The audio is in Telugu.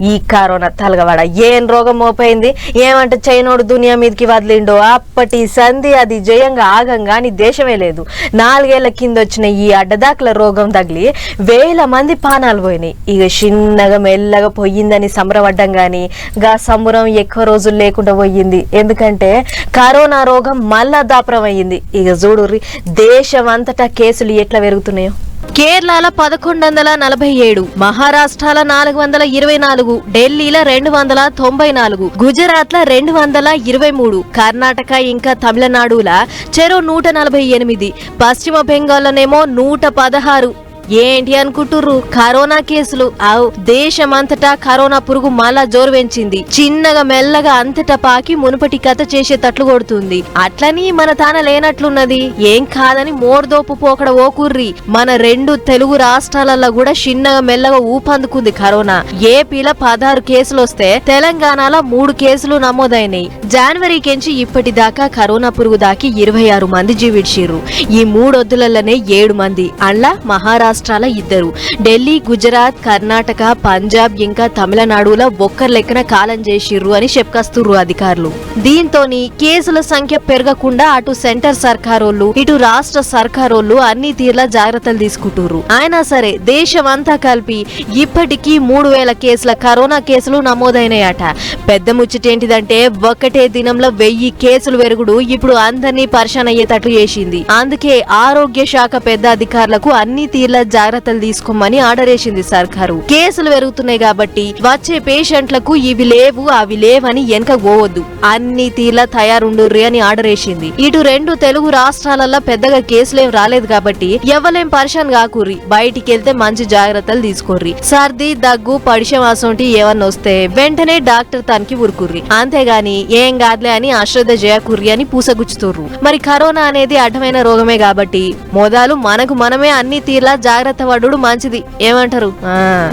ఈ కరోనా తలగవాడ ఏం రోగం మోపైంది? ఏమంటే చైనోడు దునియా మీదకి వదిలిండో? అప్పటి సంధి అది జయంగా ఆగంగా అని దేశమే లేదు. నాలుగేళ్ళ కింద వచ్చిన ఈ అడ్డదాకుల రోగం తగిలి వేల మంది పానాలు పోయినాయి. ఇక చిన్నగా మెల్లగా పోయిందని సంబరపడ్డం కానీ గా సంబరం ఎక్కువ రోజులు లేకుండా పోయింది. ఎందుకంటే కరోనా రోగం మళ్ళా దాపరం అయ్యింది ఇక చూడుర్రి దేశం అంతటా కేసులు ఎట్లా పెరుగుతున్నాయో? కేరళలో పదకొండు వందల నలభై ఏడు మహారాష్ట్రల నాలుగు వందల ఇరవై నాలుగు ఢిల్లీలో రెండు వందల తొంభై నాలుగు గుజరాత్ల రెండు వందల ఇరవై మూడు కర్ణాటక ఇంకా తమిళనాడుల చెరో నూట నలభై ఎనిమిది పశ్చిమ బెంగాల్లోనేమో నూట పదహారు ఏంటి అనుకుంటుర్రు? కరోనా కేసులు. ఆవ్ దేశమంతటా కరోనా పురుగు మళ్ళా జోరు పెంచింది చిన్నగా మెల్లగా అంతటా పాకి మునుపటి కథ చేసేటట్లు కొడుతుంది. అట్లని మన తాన లేనట్లున్నది. ఏం కాదని మోర్దోపు పోకడ ఓకుర్రి. మన రెండు తెలుగు రాష్ట్రాలలో కూడా చిన్నగా మెల్లగా ఊపందుకుంది కరోనా. ఏపీలో పదహారు కేసులు వస్తే తెలంగాణలో మూడు కేసులు నమోదైనాయి. జనవరి కెంచి ఇప్పటిదాకా కరోనా పురుగు దాకి ఇరవై ఆరు మంది జీవిడ్చిర్రు ఈ మూడొద్దులలోనే ఏడు మంది. అల్లా రాష్ట్రాల ఇద్దరు. ఢిల్లీ గుజరాత్ కర్ణాటక పంజాబ్ ఇంకా తమిళనాడులో ఒక్కరు లెక్కన కాలం చేసిర్రు అని చెప్పుకొస్తుర్రు అధికారులు. దీంతోని కేసుల సంఖ్య పెరగకుండా అటు సెంటర్ సర్కారోళ్ళు ఇటు రాష్ట్ర సర్కారోళ్ళు అన్ని తీర్ల జాగ్రత్తలు తీసుకుంటున్నారు అయినా సరే దేశమంతా కలిపి ఇప్పటికీ మూడు వేల కేసుల కరోనా కేసులు నమోదైనాయట. పెద్ద ముచ్చటేంటిదంటే ఒకటే దినంలో వెయ్యి కేసులు పెరుగుడు ఇప్పుడు అందరినీ పరిశాన్ అయ్యేటట్లు చేసింది. అందుకే ఆరోగ్య శాఖ పెద్ద అధికారులకు అన్ని తీర్ల జాగ్రత్తలు తీసుకోమని ఆర్డర్ వేసింది సర్కారు. కేసులు పెరుగుతున్నాయి కాబట్టి వచ్చే పేషెంట్లకు ఇవి లేవు అవి లేవని వెనక పోవద్దు అన్ని తీర్లా తయారుండుర్రి అని ఆర్డర్ వేసింది. ఇటు రెండు తెలుగు రాష్ట్రాలలో పెద్దగా కేసులేం రాలేదు కాబట్టి ఎవలేం పరిశాన్ కాకుర్రి. బయటికి వెళ్తే మంచి జాగ్రత్తలు తీసుకోర్రి. సర్ది దగ్గు పడిషం అసొంటి ఏమన్నా వస్తే వెంటనే డాక్టర్ తనకి ఉరుకుర్రి. అంతేగాని ఏం కాదులే అని అశ్రద్ధ చేయకుర్రి అని పూసగుచ్చుతుర్రు. మరి కరోనా అనేది అడ్డమైన రోగమే కాబట్టి మొదలు మనకు మనమే అన్ని తీర్లా జాగ్రత్త పడు మంచిది. ఏమంటారు? ఆ.